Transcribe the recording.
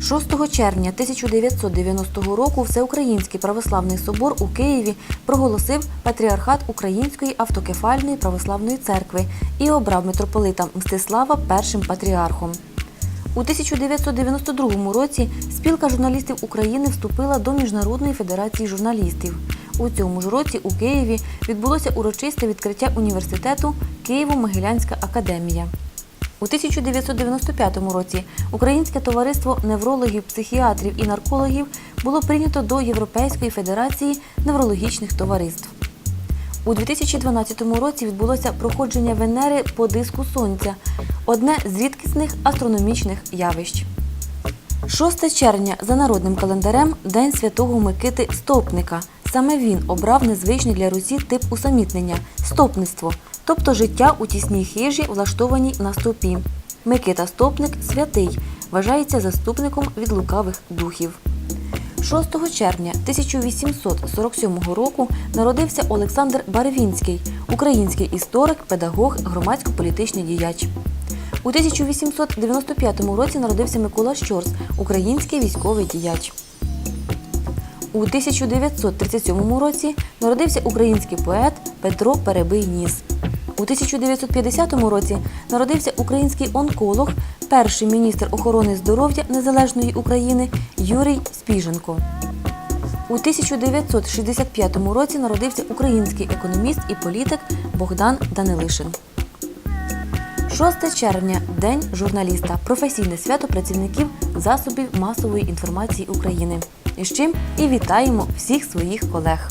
6 червня 1990 року Всеукраїнський православний собор у Києві проголосив патріархат Української автокефальної православної церкви і обрав митрополита Мстислава першим патріархом. У 1992 році спілка журналістів України вступила до Міжнародної федерації журналістів. У цьому ж році у Києві відбулося урочисте відкриття університету Києво-Могилянська академія. У 1995 році Українське товариство неврологів, психіатрів і наркологів було прийнято до Європейської федерації неврологічних товариств. У 2012 році відбулося проходження Венери по диску Сонця одне з рідкісних астрономічних явищ. 6 червня за народним календарем День святого Микити Стопника. Саме він обрав незвичний для Русі тип усамітнення стопництво, тобто життя у тісній хижі, влаштованій на стопі. Микита Стопник святий, вважається заступником від лукавих духів. 6 червня 1847 року народився Олександр Барвінський, український історик, педагог, громадсько-політичний діяч. У 1895 році народився Микола Щорс, український військовий діяч. У 1937 році народився український поет Петро Перебий Ніс. У 1950 році народився український онколог, перший міністр охорони здоров'я Незалежної України Юрій Спіженко. У 1965 році народився український економіст і політик Богдан Данилишин. 6 червня День журналіста, професійне свято працівників засобів масової інформації України. І з чим і вітаємо всіх своїх колег.